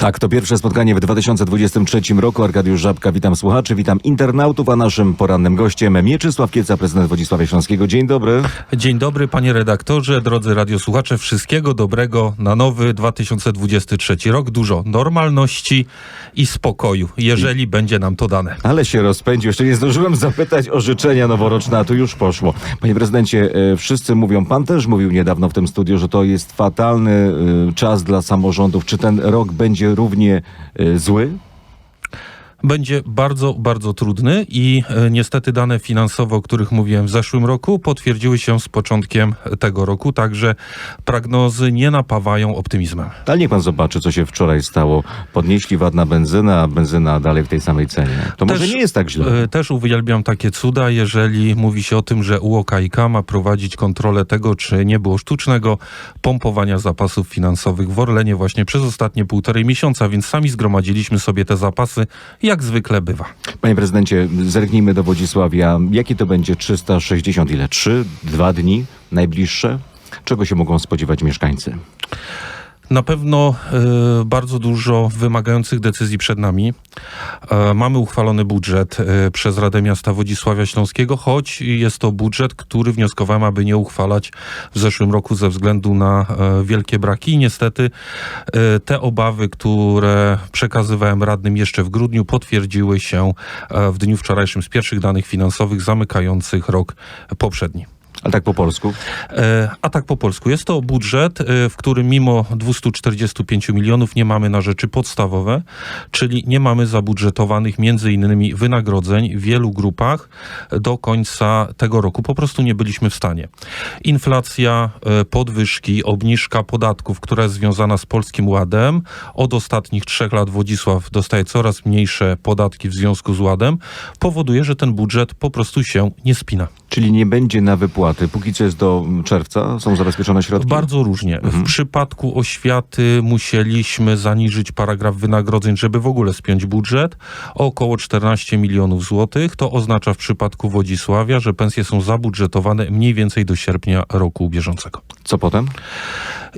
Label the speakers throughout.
Speaker 1: Tak, to pierwsze spotkanie w 2023 roku. Arkadiusz Żabka, witam słuchaczy, witam internautów, a naszym porannym gościem Mieczysław Kieca, prezydent Wodzisławia Śląskiego. Dzień dobry.
Speaker 2: Dzień dobry panie redaktorze, drodzy radiosłuchacze, wszystkiego dobrego na nowy 2023 rok. Dużo normalności i spokoju, jeżeli będzie nam to dane.
Speaker 1: Ale się rozpędził. Jeszcze nie zdążyłem zapytać o życzenia noworoczne, a tu już poszło. Panie prezydencie, e, wszyscy mówią, pan też mówił niedawno w tym studiu, że to jest fatalny e, czas dla samorządów. Czy ten rok będzie równie e, zły?
Speaker 2: Będzie bardzo, bardzo trudny i e, niestety dane finansowe, o których mówiłem w zeszłym roku, potwierdziły się z początkiem tego roku, także prognozy nie napawają optymizmem.
Speaker 1: Ale niech pan zobaczy, co się wczoraj stało. Podnieśli VAT na benzynę, a benzyna dalej w tej samej cenie. To może
Speaker 2: Też-
Speaker 1: nie jest tak źle.
Speaker 2: E, Też uwielbiam takie cuda, jeżeli mówi się o tym, że UOKiK ma prowadzić kontrolę tego, czy nie było sztucznego pompowania zapasów finansowych w Orlenie właśnie przez ostatnie półtorej miesiąca, więc sami zgromadziliśmy sobie te zapasy, jak zwykle bywa.
Speaker 1: Panie prezydencie, zerknijmy do Wodzisławia. Jakie to będzie 360, ile? 3, 2 dni najbliższe? Czego się mogą spodziewać mieszkańcy?
Speaker 2: Na pewno e, bardzo dużo wymagających decyzji przed nami. E, mamy uchwalony budżet e, przez Radę Miasta Wodzisławia Śląskiego, choć jest to budżet, który wnioskowałem, aby nie uchwalać w zeszłym roku ze względu na e, wielkie braki. I niestety e, te obawy, które przekazywałem radnym jeszcze w grudniu, potwierdziły się e, w dniu wczorajszym z pierwszych danych finansowych zamykających rok poprzedni.
Speaker 1: Ale tak po polsku.
Speaker 2: E, A tak po polsku. Jest to budżet, e, w którym mimo 245 milionów nie mamy na rzeczy podstawowe, czyli nie mamy zabudżetowanych między innymi wynagrodzeń w wielu grupach do końca tego roku. Po prostu nie byliśmy w stanie. Inflacja, e, podwyżki, obniżka podatków, która jest związana z Polskim Ładem. Od ostatnich trzech lat Wodzisław dostaje coraz mniejsze podatki w związku z Ładem. Powoduje, że ten budżet po prostu się nie spina.
Speaker 1: Czyli nie będzie na wypłaty. Póki co jest do czerwca. Są zabezpieczone środki.
Speaker 2: Bardzo różnie. W przypadku oświaty musieliśmy zaniżyć paragraf wynagrodzeń, żeby w ogóle spiąć budżet o około 14 milionów złotych. To oznacza w przypadku Wodzisławia, że pensje są zabudżetowane mniej więcej do sierpnia roku bieżącego.
Speaker 1: Co potem?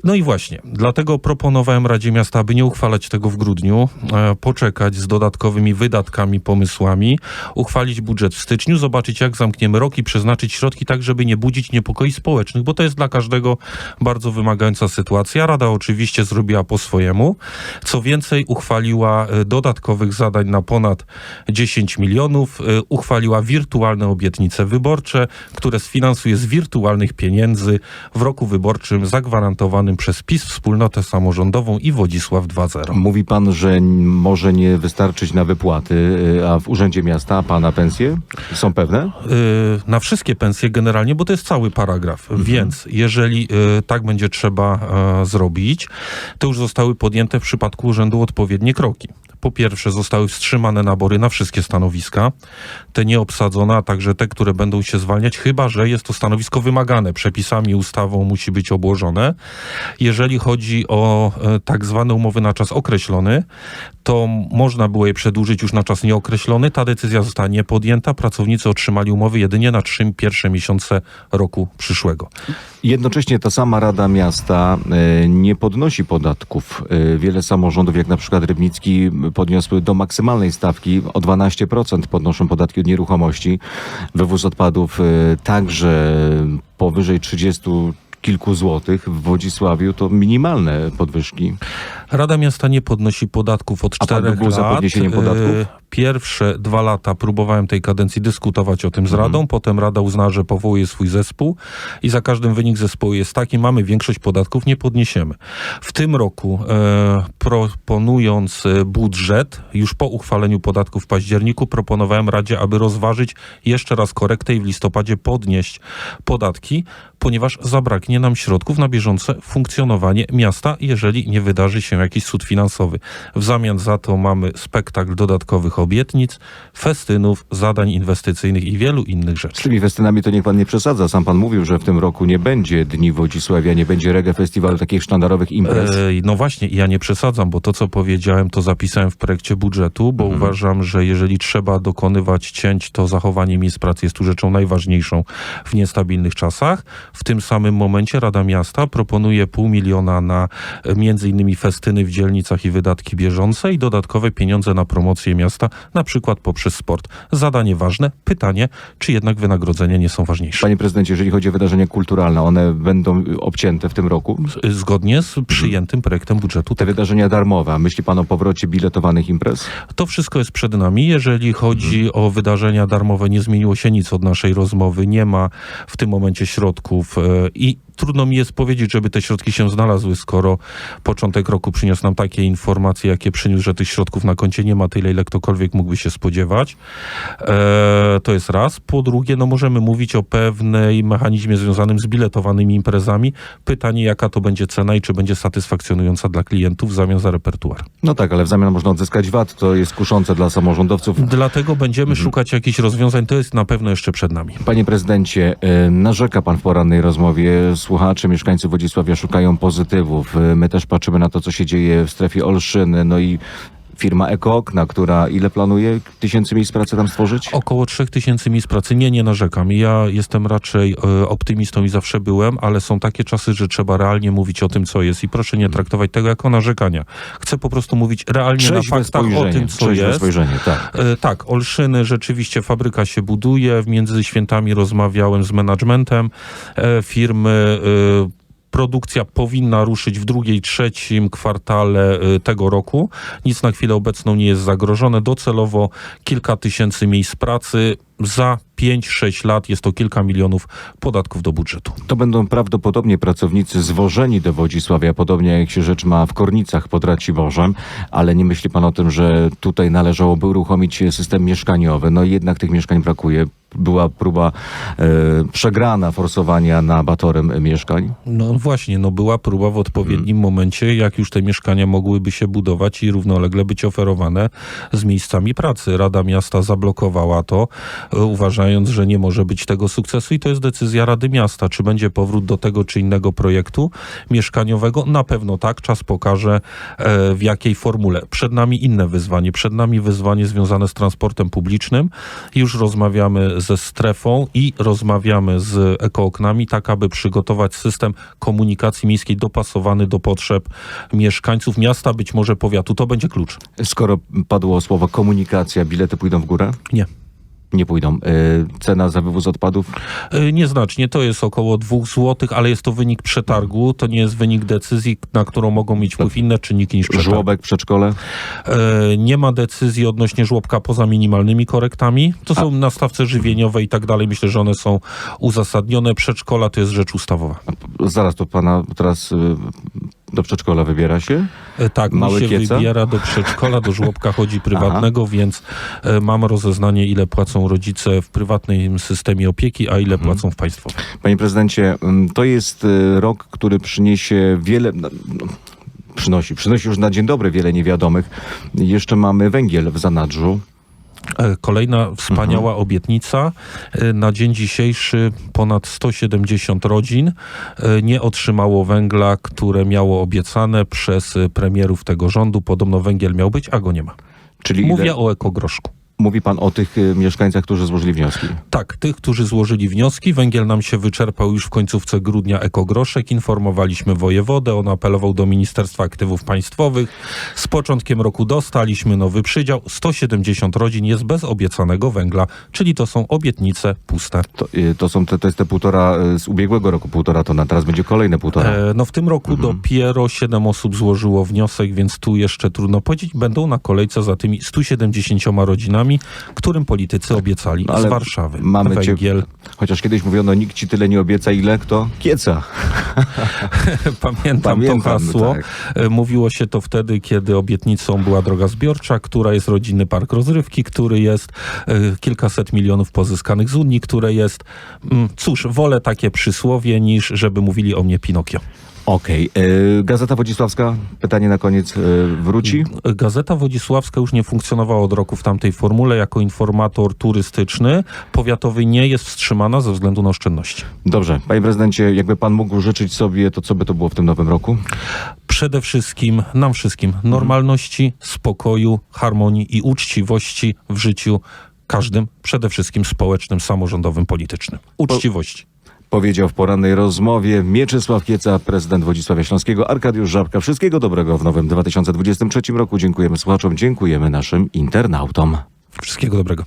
Speaker 2: No i właśnie, dlatego proponowałem Radzie Miasta, aby nie uchwalać tego w grudniu, e, poczekać z dodatkowymi wydatkami, pomysłami, uchwalić budżet w styczniu, zobaczyć jak zamkniemy rok i przeznaczyć środki tak, żeby nie budzić niepokoi społecznych, bo to jest dla każdego bardzo wymagająca sytuacja. Rada oczywiście zrobiła po swojemu. Co więcej, uchwaliła e, dodatkowych zadań na ponad 10 milionów, e, uchwaliła wirtualne obietnice wyborcze, które sfinansuje z wirtualnych pieniędzy w roku wyborczym zagwarantowanym przez PiS, wspólnotę samorządową i Wodzisław 2.0.
Speaker 1: Mówi pan, że może nie wystarczyć na wypłaty, y, a w Urzędzie Miasta pana pensje są pewne?
Speaker 2: Y, na wszystkie pensje generalnie, bo to jest cały paragraf. Więc jeżeli y, tak będzie trzeba e, zrobić, to już zostały podjęte w przypadku urzędu odpowiednie kroki. Po pierwsze, zostały wstrzymane nabory na wszystkie stanowiska, te nieobsadzone, a także te, które będą się zwalniać, chyba że jest to stanowisko wymagane. Przepisami, ustawą musi być obłożone. Jeżeli chodzi o e, tak zwane umowy na czas określony, to można było je przedłużyć już na czas nieokreślony. Ta decyzja została nie podjęta. Pracownicy otrzymali umowy jedynie na trzy pierwsze miesiące roku przyszłego.
Speaker 1: Jednocześnie ta sama Rada Miasta y, nie podnosi podatków. Y, Wiele samorządów, jak na przykład Rybnicki, podniosły do maksymalnej stawki o 12% podnoszą podatki od nieruchomości. Wywóz odpadów także powyżej 30 kilku złotych. W Wodzisławiu to minimalne podwyżki.
Speaker 2: Rada Miasta nie podnosi podatków od
Speaker 1: A pan
Speaker 2: czterech
Speaker 1: był
Speaker 2: lat.
Speaker 1: za podniesieniem podatków?
Speaker 2: Pierwsze dwa lata próbowałem tej kadencji dyskutować o tym z
Speaker 1: Mhm.
Speaker 2: Radą, potem Rada uznała, że powołuje swój zespół i za każdym wynik zespołu jest taki, mamy większość podatków, nie podniesiemy. W tym roku e, proponując e, budżet, już po uchwaleniu podatków w październiku, proponowałem Radzie, aby rozważyć jeszcze raz korektę i w listopadzie podnieść podatki, ponieważ zabraknie nam środków na bieżące funkcjonowanie miasta, jeżeli nie wydarzy się jakiś cud finansowy. W zamian za to mamy spektakl dodatkowych obietnic, festynów, zadań inwestycyjnych i wielu innych
Speaker 1: Z
Speaker 2: rzeczy.
Speaker 1: tymi festynami to niech pan nie przesadza. Sam pan mówił, że w tym roku nie będzie Dni Wodzisławia, nie będzie reggae festiwalu, takich sztandarowych imprez.
Speaker 2: Ej, No właśnie, ja nie przesadzam, bo to, co powiedziałem, to zapisałem w projekcie budżetu, bo uważam, że jeżeli trzeba dokonywać cięć, to zachowanie miejsc pracy jest tu rzeczą najważniejszą w niestabilnych czasach. W tym samym momencie Rada Miasta proponuje pół miliona na e, między innymi festyny w dzielnicach i wydatki bieżące i dodatkowe pieniądze na promocję miasta, na przykład poprzez sport. Zadanie ważne, pytanie, czy jednak wynagrodzenia nie są ważniejsze.
Speaker 1: Panie prezydencie, jeżeli chodzi o wydarzenia kulturalne, one będą obcięte w tym roku?
Speaker 2: Zgodnie z przyjętym projektem budżetu
Speaker 1: Te wydarzenia darmowe. a Myśli pan o powrocie biletowanych imprez?
Speaker 2: To wszystko jest przed nami. Jeżeli chodzi
Speaker 1: Mhm.
Speaker 2: o wydarzenia darmowe, nie zmieniło się nic od naszej rozmowy. Nie ma w tym momencie środków e, i trudno mi jest powiedzieć, żeby te środki się znalazły, skoro początek roku przyniósł nam takie informacje, jakie przyniósł, że tych środków na koncie nie ma tyle, ile ktokolwiek mógłby się spodziewać. E, to jest raz. Po drugie, no możemy mówić o pewnej mechanizmie związanym z biletowanymi imprezami. Pytanie, jaka to będzie cena i czy będzie satysfakcjonująca dla klientów w zamian za repertuar.
Speaker 1: No tak, ale w zamian można odzyskać VAT. To jest kuszące dla samorządowców.
Speaker 2: Dlatego będziemy
Speaker 1: Mhm.
Speaker 2: szukać jakichś rozwiązań. To jest na pewno jeszcze przed nami.
Speaker 1: Panie prezydencie, e, narzeka pan w porannej rozmowie. Słuchacze, mieszkańcy Wodzisławia szukają pozytywów. E, My też patrzymy na to, co się dzieje w strefie Olszyny. No i firma Ekookna, która ile planuje tysięcy miejsc pracy tam stworzyć?
Speaker 2: Około 3000 miejsc pracy. Nie, nie narzekam. Ja jestem raczej e, optymistą i zawsze byłem, ale są takie czasy, że trzeba realnie mówić o tym, co jest i proszę nie traktować tego jako narzekania. Chcę po prostu mówić realnie na faktach o tym, co jest.
Speaker 1: spojrzenie, tak.
Speaker 2: E, Tak, Olszyny, rzeczywiście fabryka się buduje. Między świętami rozmawiałem z managementem e, firmy. e, Produkcja powinna ruszyć w drugiej, trzecim kwartale e, tego roku. Nic na chwilę obecną nie jest zagrożone. Docelowo kilka tysięcy miejsc pracy. Za 5-6 lat jest to kilka milionów podatków do budżetu.
Speaker 1: To będą prawdopodobnie pracownicy zwożeni do Wodzisławia, podobnie jak się rzecz ma w Kornicach pod Raciborzem, ale nie myśli pan o tym, że tutaj należałoby uruchomić system mieszkaniowy. No jednak tych mieszkań brakuje. Była próba e, przegrana forsowania na batorem mieszkań.
Speaker 2: No właśnie, no była próba w odpowiednim momencie, jak już te mieszkania mogłyby się budować i równolegle być oferowane z miejscami pracy. Rada Miasta zablokowała to, e, że nie może być tego sukcesu i to jest decyzja Rady Miasta. Czy będzie powrót do tego czy innego projektu mieszkaniowego? Na pewno tak. Czas pokaże e, w jakiej formule. Przed nami inne wyzwanie. Przed nami wyzwanie związane z transportem publicznym. Już rozmawiamy ze strefą i rozmawiamy z ekooknami, tak aby przygotować system komunikacji miejskiej dopasowany do potrzeb mieszkańców miasta, być może powiatu. To będzie klucz.
Speaker 1: Skoro padło słowo komunikacja, bilety pójdą w górę?
Speaker 2: Nie.
Speaker 1: Nie pójdą. E, cena za wywóz odpadów?
Speaker 2: Y, Nieznacznie, to jest około 2 zł, ale jest to wynik przetargu, to nie jest wynik decyzji, na którą mogą mieć wpływ inne czynniki niż przetarg.
Speaker 1: Żłobek, przedszkole?
Speaker 2: E, Nie ma decyzji odnośnie żłobka poza minimalnymi korektami. To są na stawce żywieniowej i tak dalej. Myślę, że one są uzasadnione. Przedszkola to jest rzecz ustawowa.
Speaker 1: Zaraz to pana teraz y, do przedszkola wybiera się?
Speaker 2: E, Tak,
Speaker 1: Mały
Speaker 2: mi się
Speaker 1: kieca?
Speaker 2: wybiera do przedszkola, do żłobka chodzi prywatnego, więc e, mam rozeznanie, ile płacą rodzice w prywatnym systemie opieki, a ile płacą w państwowym.
Speaker 1: Panie prezydencie, to jest y, rok, który przyniesie wiele. no, no, Przynosi, przynosi już na dzień dobry wiele niewiadomych. Jeszcze mamy węgiel w zanadrzu.
Speaker 2: E, Kolejna wspaniała obietnica. E, Na dzień dzisiejszy ponad 170 rodzin e, nie otrzymało węgla, które miało obiecane przez premierów tego rządu. Podobno węgiel miał być, a go nie ma.
Speaker 1: Czyli
Speaker 2: Mówię
Speaker 1: ile,
Speaker 2: o ekogroszku.
Speaker 1: Mówi pan o tych y, mieszkańcach, którzy złożyli wnioski.
Speaker 2: Tak, tych, którzy złożyli wnioski. Węgiel nam się wyczerpał już w końcówce grudnia ekogroszek. Informowaliśmy wojewodę, on apelował do Ministerstwa Aktywów Państwowych. Z początkiem roku dostaliśmy nowy przydział. 170 rodzin jest bez obiecanego węgla, czyli to są obietnice puste.
Speaker 1: To, y, to są te, to jest te półtora y, z ubiegłego roku, półtora tona. Teraz będzie kolejne półtora.
Speaker 2: E, no w tym roku dopiero 7 osób złożyło wniosek, więc tu jeszcze trudno powiedzieć. Będą na kolejce za tymi 170 rodzinami, którym politycy obiecali
Speaker 1: No
Speaker 2: z Warszawy.
Speaker 1: mamy cię-
Speaker 2: Węgiel.
Speaker 1: Chociaż kiedyś mówiono, nikt ci tyle nie obieca, ile kto? Kieca.
Speaker 2: Pamiętam,
Speaker 1: Pamiętam,
Speaker 2: to hasło.
Speaker 1: tak.
Speaker 2: E, Mówiło się to wtedy, kiedy obietnicą była droga zbiorcza, która jest rodzinny park rozrywki, który jest e, kilkaset milionów pozyskanych z Unii, które jest, mm, cóż, wolę takie przysłowie niż żeby mówili o mnie Pinokio.
Speaker 1: Okej. E, Gazeta Wodzisławska, pytanie na koniec, e, wróci?
Speaker 2: Gazeta Wodzisławska już nie funkcjonowała od roku w tamtej formule jako informator turystyczny. Powiatowy nie jest wstrzymana ze względu na oszczędności.
Speaker 1: Dobrze. Panie prezydencie, jakby pan mógł życzyć sobie, to co by to było w tym nowym roku?
Speaker 2: Przede wszystkim, nam wszystkim, normalności, spokoju, harmonii i uczciwości w życiu każdym, przede wszystkim społecznym, samorządowym, politycznym. Uczciwości.
Speaker 1: Powiedział w porannej rozmowie Mieczysław Kieca, prezydent Wodzisławia Śląskiego, Arkadiusz Żabka. Wszystkiego dobrego w nowym 2023 roku. Dziękujemy słuchaczom, dziękujemy naszym internautom.
Speaker 2: Wszystkiego dobrego.